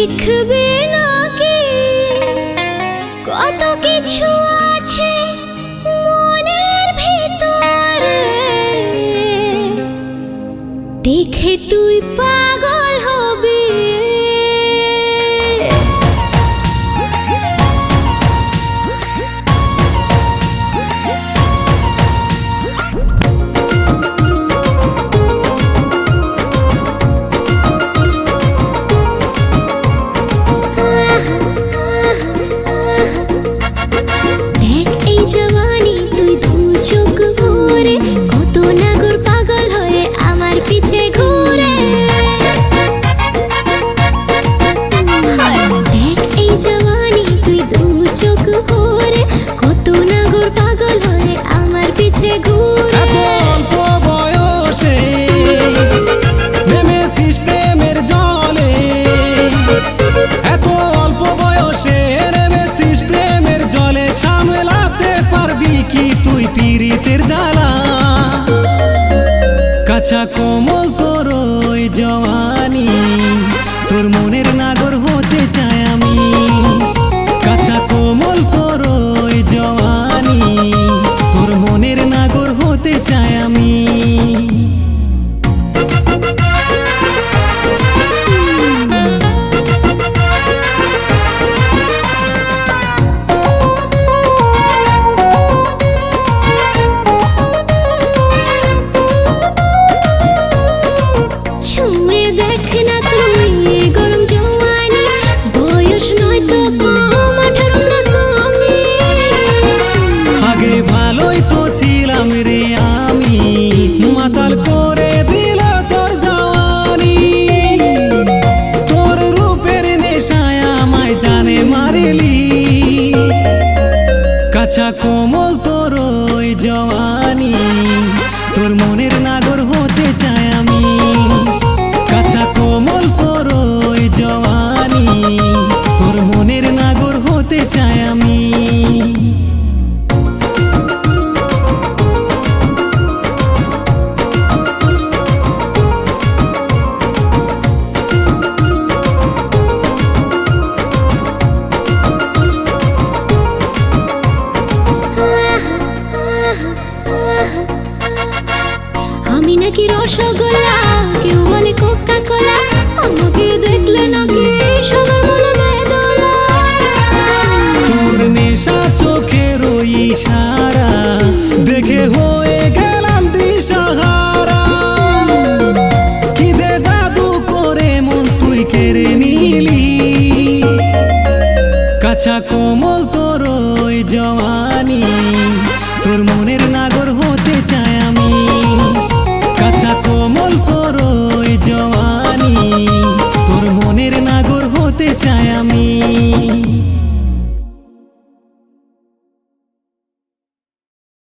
লিখবে নাকি? কত কিছু আছে মনের ভিতরে। দেখে তুই পাগল You know. চাচা কোমল করো জমা আশা কোমল তোর জওয়া রসগোল্লা কেউ মানে বলে কোকা কোলা আমাকে দেখলে নাকি সবার মনে নেশা চোখের দেখে হয়ে গেলাম দিশাহারা। কিদে জাদু করে মন তুই কেড়ে নিলি। কাঁচা কোমর হতে চাই আমি।